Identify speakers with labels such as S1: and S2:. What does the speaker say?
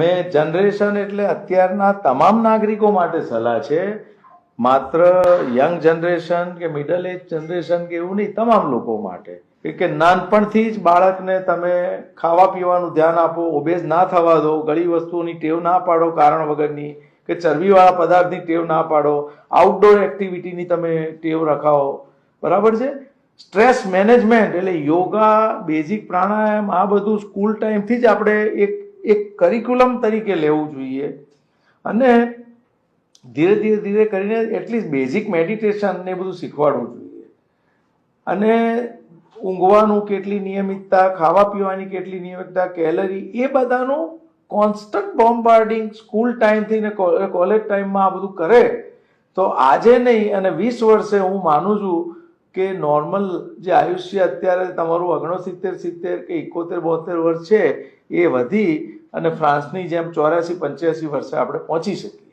S1: મેં જનરેશન એટલે અત્યારના તમામ નાગરિકો માટે સલાહ છે, માત્ર યંગ જનરેશન કે મિડલ એજ જનરેશન કે એવું નહીં, તમામ લોકો માટે. કે નાનપણથી જ બાળકને તમે ખાવા પીવાનું ધ્યાન આપો ઓબેઝ ના થવા દો, ગળી વસ્તુઓની ટેવ ના પાડો કારણ વગરની, કે ચરબીવાળા પદાર્થની ટેવ ના પાડો આઉટડોર એક્ટિવિટીની તમે ટેવ રખાવો. બરાબર છે? સ્ટ્રેસ મેનેજમેન્ટ એટલે યોગા બેઝિક પ્રાણાયામ, આ બધું સ્કૂલ ટાઈમથી જ આપણે એક એક કરિક્યુલમ તરીકે લેવું જોઈએ. અને ધીરે ધીરે ધીરે કરીને એટલીસ્ટ બેઝિક મેડિટેશન ને બધું શીખવાડવું જોઈએ. અને ઊંઘવાનું કેટલી નિયમિતતા ખાવા પીવાની કેટલી નિયમિતતા કેલરી એ બધાનું કોન્સ્ટન્ટ બોમ્બાર્ડિંગ સ્કૂલ ટાઈમથી ને કોલેજ ટાઈમમાં આ બધું કરે તો આજે નહીં અને વીસ વર્ષે હું માનું છું કે નોર્મલ જે આયુષ્ય અત્યારે તમારું ઓગણસિત્તેર, સિત્તેર કે એકોતેર, બોતેર વર્ષ છે, એ વધી અને ફ્રાન્સની જેમ ચોર્યાસી, પંચ્યાસી વર્ષે આપણે પહોંચી શકીએ.